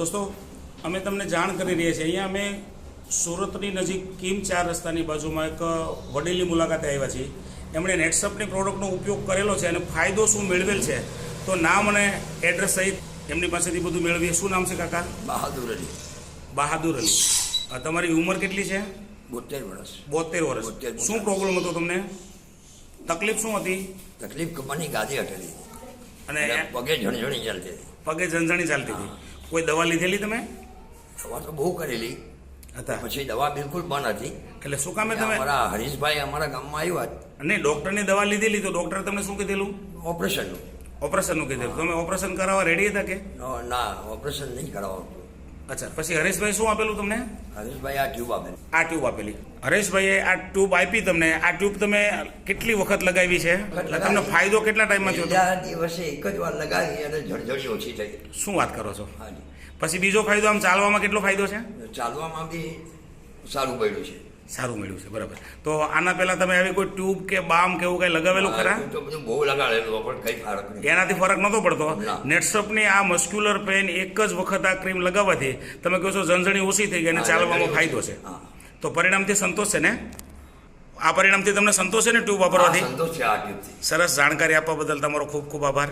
દોસ્તો અમે તમને જાણ કરી રહ્યા છીએ. અહીંયા અમે સુરતની નજીક કિમ ચાર રસ્તાની બાજુમાં એક વડીલની મુલાકાતે આવ્યા છીએ. એમણે નેટસપની પ્રોડક્ટનો ઉપયોગ કરેલો છે અને ફાયદો શું મેળવેલ છે તો નામ અને એડ્રેસ સહિત એમની પાસેથી બધું મેળવીએ. શું નામ છે કાકા? બહાદુર અલી. બહાદુર અલી. તમારી ઉંમર કેટલી છે? બોતેર વર્ષ. બોતેર વર્ષ. 72 શું પ્રોબ્લેમ હતો તમને? તકલીફ શું હતી? તકલીફ કમરની ગાદી હટેલી. અને પગે ઝણઝણી ચાલતી હતી. પગે ઝણઝણી ચાલતી હતી. કોઈ દવા લીધેલી તમે? દવા તો બહુ કરેલી. હતા. પછી દવા બિલકુલ બંધ હતી. એટલે શું કામે તમે? અમારા હરીશભાઈ અમારા ગામમાં આવ્યા નહીં ડૉક્ટરની દવા લીધેલી તો ડૉક્ટરે તમને શું કીધેલું? ઓપરેશનનું. ઓપરેશનનું કીધેલું. તમે ઓપરેશન કરાવવા રેડી હતા કે? નો- ના ઓપરેશન નહીં કરાવવું અચ્છા પછી હરેશભાઈ શું આપેલું તમને? હરેશભાઈ આ ટ્યુબ આપેલી. આ ટ્યુબ આપેલી. હરેશભાઈએ આ ટ્યુબ આપી તમને. આ ટ્યુબ તમે કેટલી વખત લગાવી છે? તમને ફાયદો કેટલા ટાઈમમાં થયો દિવસે એક જ વાર લગાવી અને ઝળઝળી ઓછી થઈ. શું વાત કરો છો? પછી બીજો ફાયદો આમ ચાલવામાં કેટલો ફાયદો છે? ચાલવામાં બી સારું પડ્યું છે. સારું મળ્યું છે બરાબર. તો આના પહેલા તમે આવી કોઈ ટ્યુબ કે બામ કે એવું કઈ લગાવેલું ખરા? તો બધું બહુ લગાડેલું પણ કઈ ફરક નહીં. એનાથી ફરક નતો પડતો. ના. નેટસપની આ મસ્ક્યુલર પેન એક જ વખત આ ક્રીમ લગાવવાથી તમે કહો છો ઝણઝણી ઓછી થઈ ગઈ અને ચાલવામાં ફાયદો છે. તો પરિણામથી સંતોષ છે ને? આ પરિણામથી તમને સંતોષ છે ને ટ્યુબ વાપરવાથી? સરસ જાણકારી આપવા બદલ તમારો ખૂબ ખૂબ આભાર.